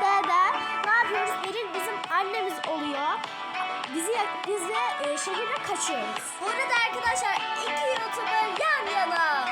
Da ne yapıyoruz? Beril bizim annemiz oluyor. Bizi biz de e, şehirde kaçıyoruz. Burada arkadaşlar iki YouTuber yan yana.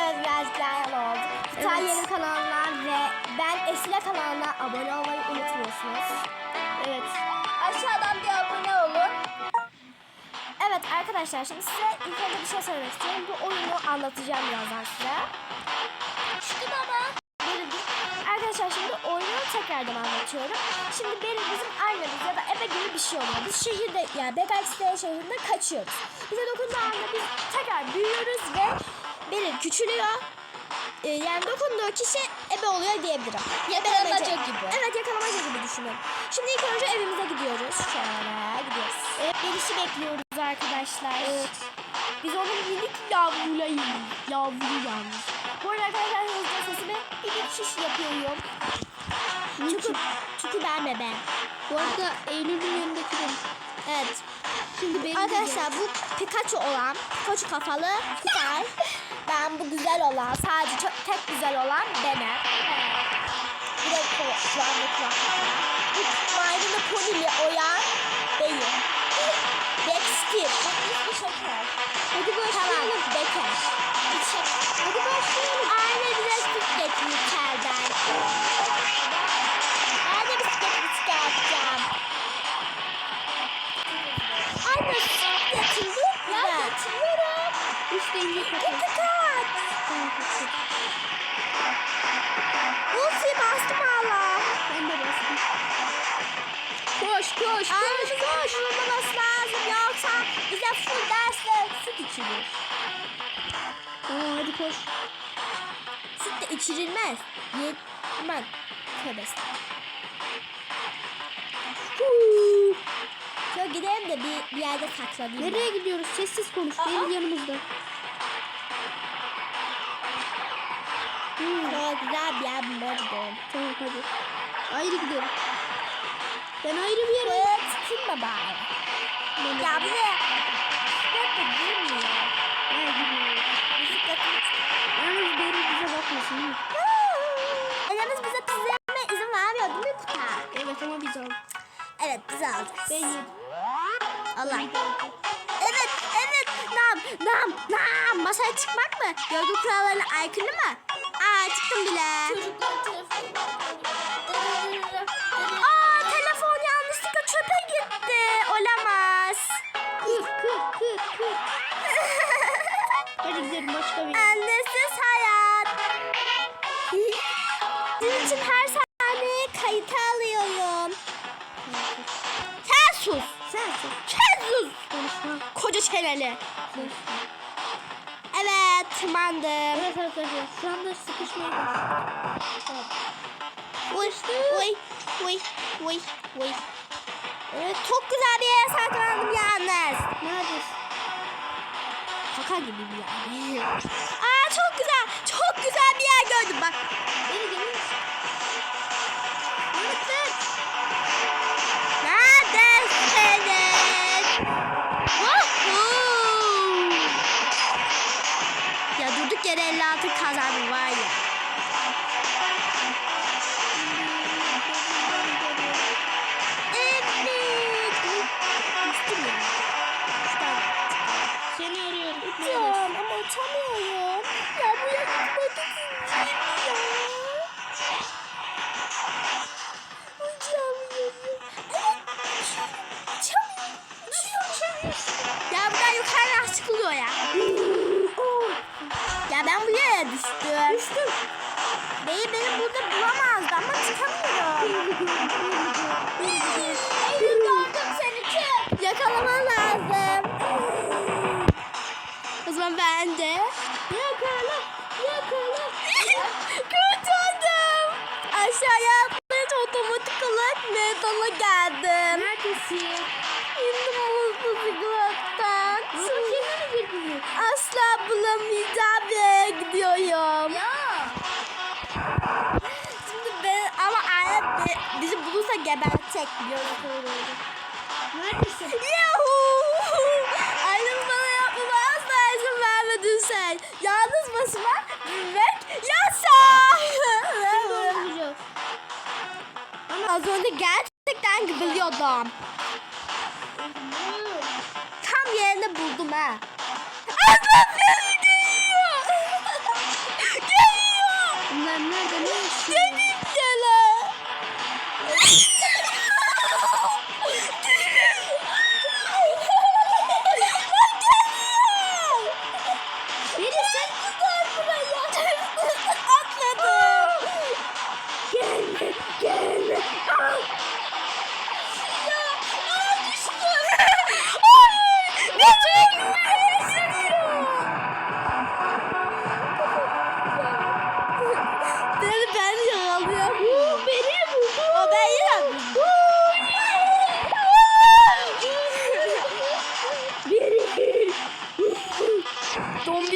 Evet birazcık yan yana olduk. Evet. Yeni kanalına ve ben Esile kanalına abone olmayı unutmuyorsunuz. Evet. Aşağıdan bir abone olun. Evet arkadaşlar şimdi size ilk önce bir şey söylemek istiyorum. Bu oyunu anlatacağım birazdan size. Çıktı baba. Arkadaşlar şimdi oyunu tekrardan anlatıyorum. Şimdi Beril bizim annemiz ya da ebe gibi bir şey oluyor. Biz şehirde yani Begaç'te şehrinde kaçıyoruz. Bize dokunduğu anda biz tekrar büyüyoruz ve Beril küçülüyor. Ee, yani dokunduğu kişi ebe oluyor diyebilirim. Yakalamaca gibi. Evet yakalamaca gibi düşünün. Şimdi ilk önce evimize gidiyoruz. Şöyle gidiyoruz. Evet, Beriş'i bekliyoruz arkadaşlar. Biz onun minik yavrulayız. Yavru yalnız. Bu arada arkadaşlar bir şiş yapıyorum. Çünkü, çünkü ben bebe. Bu arada Eylül'ün yanındaki benim. Evet. Şimdi benim Arkadaşlar bu Pikachu olan, Pikachu kafalı Kutay. ben bu güzel olan, sadece çok tek güzel olan benim. Bir de ku- kulağımda kulaklık var. Bu maydanoz ponili oyan benim. Dexter. Bu şeker. Hadi başlayalım. Tamam, Beker. Bir şeker. Hadi başlayalım. Anne bize süt getir içeriden. İçirilmez. Ye aman tövbe. Şöyle gidelim de bir, bir yerde saklanayım. ben. Nereye gidiyoruz? Sessiz konuş. Benim yanımızda. Hmm, Şöyle güzel bir yer bulmaya gidelim. Tamam hadi. Ayrı gidelim. Ben ayrı bir yere. Böyle tıkınma bari. Ya bize bisiklet de girmiyor. Ha, gidiyorum. Bisikletini Mi? Annemiz bize pizza yemeye izin vermiyor değil mi Kutay? Evet ama biz aldık. Evet biz alacağız. Ben yedim. Allah. Evet evet nam nam nam masaya çıkmak mı? Görgü kurallarına aykırı mı? Aa çıktım bile. Çocukların telefonu. Aa telefon yanlışlıkla çöpe gitti. Olamaz. Konuşma. Evet tırmandım. Evet arkadaşlar şu anda sıkışmaya başladık. Uy, uy, uy, uy, uy. Evet, çok güzel bir yere saklandım yalnız. Neredesin? Kaka gibi bir yer. Aa çok güzel, çok güzel bir yer gördüm bak. Beni Ya durduk yere 56 kazandım var Eylül gördüm seni çık. Yakalaman lazım. O zaman ben de. Yakala, yakala. Kurtuldum. Aşağıya atlayınca otomatik olarak meydana geldim. Neredesin? Gebertecek biliyorum. Neredesin? Yahoo! Annem bana yapmama asla izin vermedin sen. Yalnız başıma büyümek yasak. Az önce gerçekten gıbılıyordum. Tam yerini buldum ha. Aslan geliyor. geliyor. Bunlar nerede ne yaşıyor? Dedim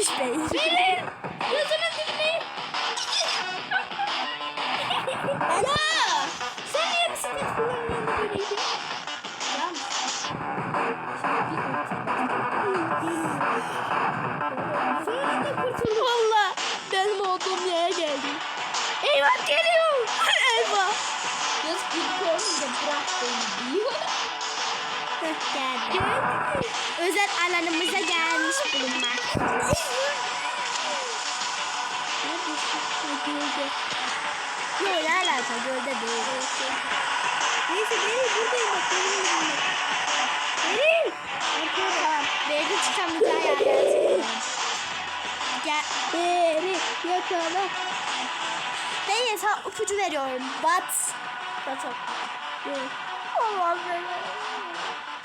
Dombiş bey. Beni. Gözünün dibine. Ya. Sen niye bisiklet kullanıyorsun böyleydi? Sonra da kurtuldum. Valla benim olduğum yere geldim. Eyvah geliyor. Eyvah. Yaz bir koyunca bırak beni diyor. Geldi. Özel alanımıza gelmiş bulunmak. Neredesin? Ha, gölge. Yok ne alaka gölde değil. Neyse Beril buradayım bak benim yanımda. Beril. Tamam. Belki çıkamayacağı çıkıyorum. Gel. Beril yakala. Değil sana ipucu veriyorum. Bat. Bat.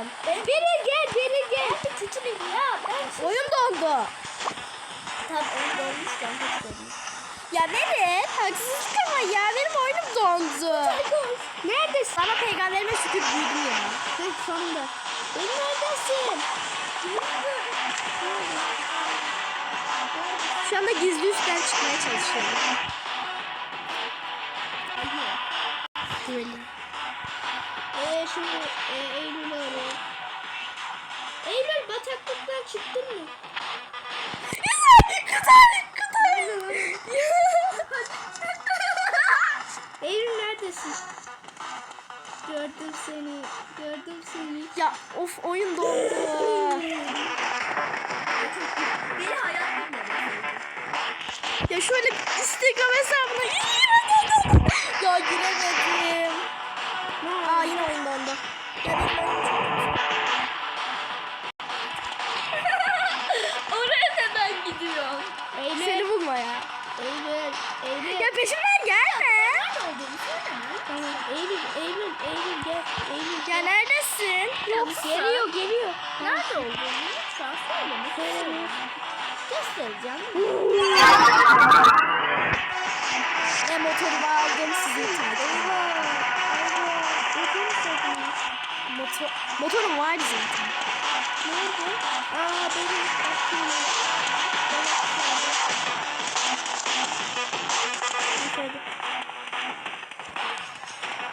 Lazım. Beril gel Beril gel. Küçüleyim ya. Ben Oyun dondu. Tam onu dolmuşken hiç dolmuş. Ya benim haksızlık ama ya benim oyunum dondu. Neredesin? Sana peygamberime şükür büyüdüm ya. Heh sonunda. Beril neredesin? Şu anda gizli üstten çıkmaya çalışıyorum. Böyle. Eee şimdi e, Eylül'ü arıyorum. Eylül bataklıktan çıktın mı? Güzel, güzel, güzel. Eylül neredesin? Gördüm seni. Gördüm seni. ya of oyun dondu. Beni ya şöyle Instagram hesabına ya giremedim. Aa yine oyun dondu. Ya. Oraya neden gidiyorsun? Eylül. Seni bulma ya. Eylül. Eylül. Ya peşimden gelme. Eylül. Eylül. Eylül gel. Eylül Ya gel. neredesin? Yoksa... Geliyor geliyor. Nerede olduğunu lütfen söyleme. Söyleme. Göstereceğim. Ve motorumu aldım sizi takip Motor, motorum vardı zaten. Nerede? Aa benim bakayım.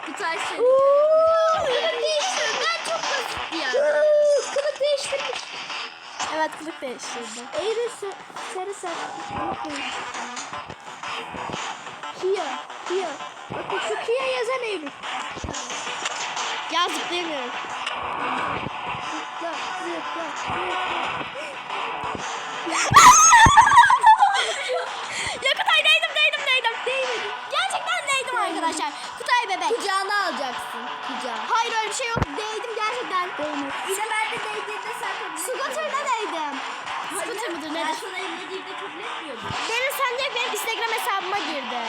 Kutay seni. Kılık değiştir. Ben çok basit ya. Kılık değiştirmiş. Evet kılık değiştirdim. Eğri sarı, sarı saçlı. Kia. Kia. Bakın şu Kia yazan Eylül. Ya zıplayamıyorum. Zıpla, zıpla, zıpla. ya Kutay değdim değdim değdim. Değmedim. Gerçekten değdim arkadaşlar. Kutay bebek. Kucağına alacaksın. Kucağa. Hayır öyle bir şey yok. Değdim gerçekten. Değmek. İşte ben de değdiğimde sen Scooter'da değdim. Scooter mıdır nedir? sana emlediğimde kabul etmiyordum. Benim sen direkt benim Instagram hesabıma girdi.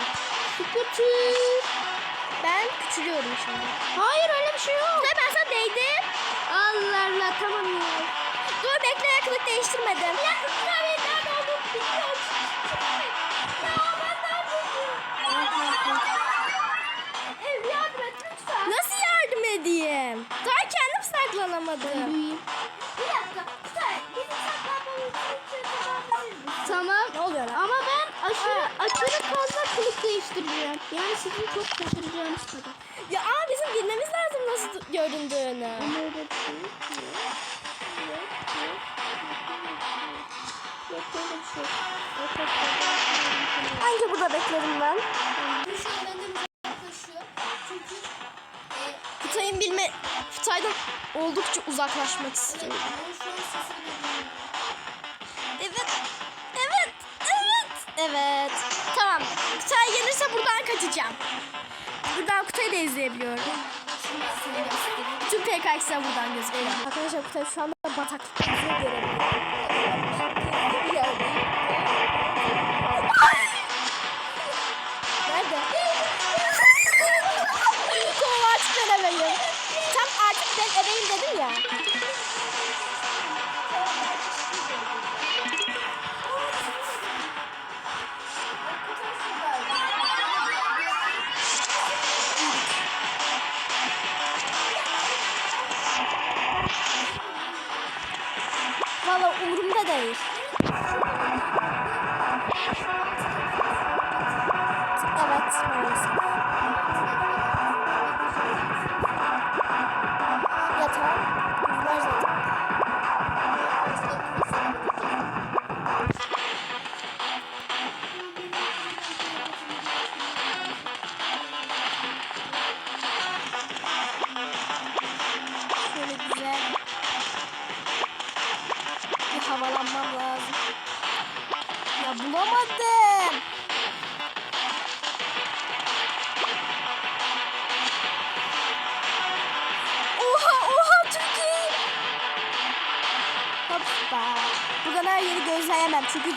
Küçük. Ben küçülüyorum şimdi. Hayır şey yok. Tabii ben sana değdim. Allah Allah tamam ya. Dur bekle yakınlık değiştirmedim. Dakika klavyeyi nerede olduğunu. Ya lütfen. Nasıl yardım edeyim? Daha kendim saklanamadım. Büyüyeyim. Bir dakika. Bizim saklanmamız için misin? Tamam. Oluyor? Ama ben aşırı aşırı fazla kılık değiştireceğim. Yani sizin çok şaşıracağınız kadar. Ya burada beklerim ben. Kutay'ın bilme... Kutay'dan oldukça uzaklaşmak istiyorum. Evet. Evet. Evet. Evet. Tamam. Kutay gelirse buradan kaçacağım. Buradan Kutay'ı da izleyebiliyorum. Tüm PKX'ler buradan gözüküyor. Arkadaşlar Kutay şu anda bataklıkta görebiliyor.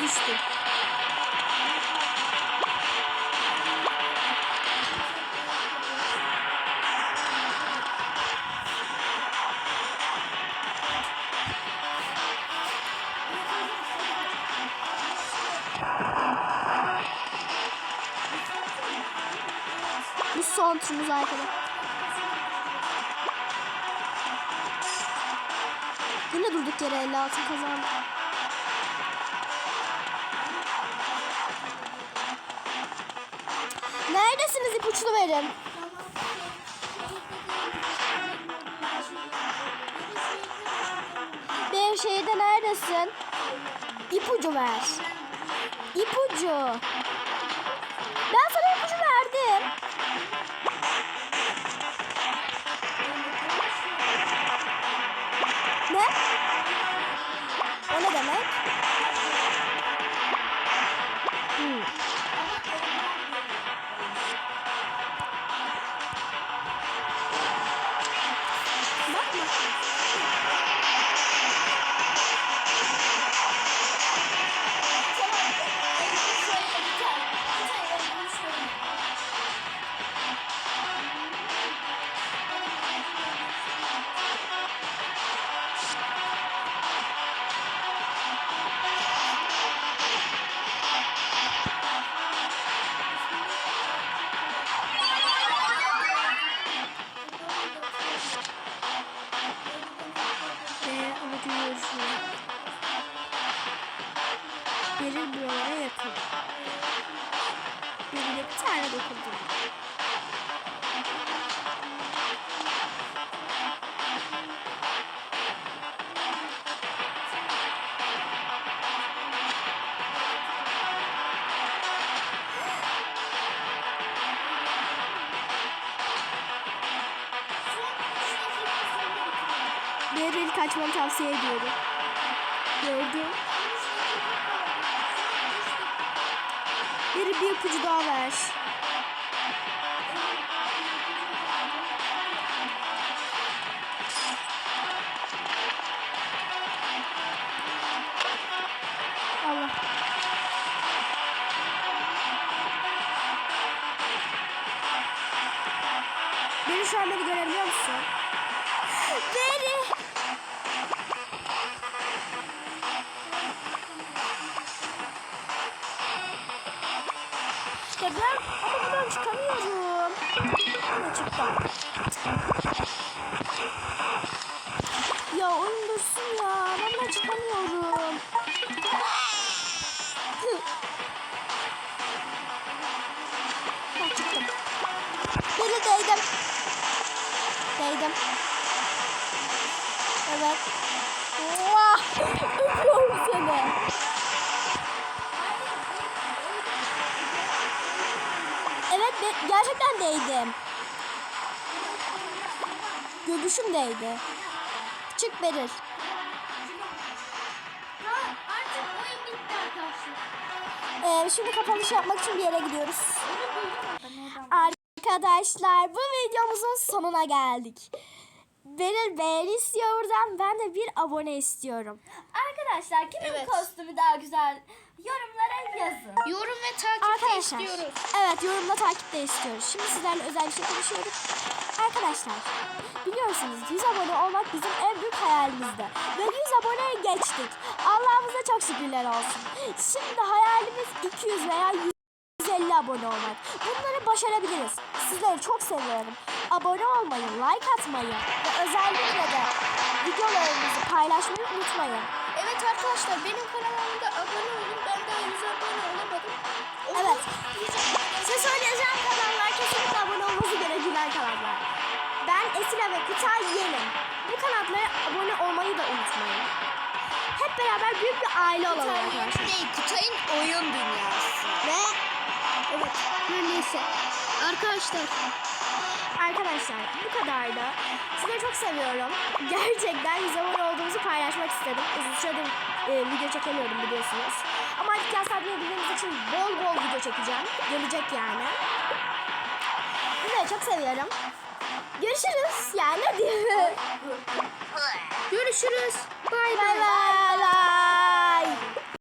Düştüm. Bu son turumuz arkadaşlar. Yine durduk yere 50 altın Neredesiniz ipuçlu verin. Benim şehirde neredesin? İpucu ver. İpucu. Unutuyoruz. Biri buralara yakın. Birine bir tane dokundum. kaçmanı tavsiye ediyorum. Gördüm. Biri bir ipucu daha ver. Allah. Beni şu anda bir görebiliyor musun? Ben ama buradan çıkamıyorum. Ha, çıktım. Ya oyun dursun ya. Ben buradan çıkamıyorum. Ha, çıktım. Beni değdim. Değdim. Evet. Vah! Öpüyorum seni. Evet be- gerçekten değdim. Göbüşüm değdi. Bitti arkadaşlar. Ee, şimdi kapanış yapmak için bir yere gidiyoruz. Arkadaşlar bu videomuzun sonuna geldik. Beril beğeni istiyor buradan. Ben de bir abone istiyorum. Arkadaşlar kimin Evet. kostümü daha güzel? Yorumlara yazın. Yorum ve takip Arkadaşlar. Evet yorumda takipte istiyoruz. Şimdi sizlerle özel bir şey konuşuyoruz. Arkadaşlar biliyorsunuz 100 abone olmak bizim en büyük hayalimizdi. Ve 100 aboneye geçtik. Allah'ımıza çok şükürler olsun. Şimdi hayalimiz 200 veya 150 abone olmak. Bunları başarabiliriz. Sizleri çok seviyorum. Abone olmayı, like atmayı ve özellikle de videolarımızı paylaşmayı unutmayın. Evet arkadaşlar benim kanalımda abone olun. Ben daha 100 abone olamadım. Evet. Size söyleyeceğim kanallar kesinlikle abone olması gereken kanallar. Ben Esra ve Kutay Yenim. Bu kanallara abone olmayı da unutmayın. Hep beraber büyük bir aile olalım arkadaşlar. değil, Kutay'ın oyun dünyası. Ve evet Neyse. Arkadaşlar arkadaşlar bu kadar da. Sizleri çok seviyorum. Gerçekten abone olduğumuzu paylaşmak istedim. Uzun süredir e, video çekemiyorum biliyorsunuz. Ama artık yaz tatiline girdiğimiz için bol bol video çekeceğim. Gelecek yani. Sizleri çok seviyorum. Görüşürüz yani. görüşürüz. Bye bye bye.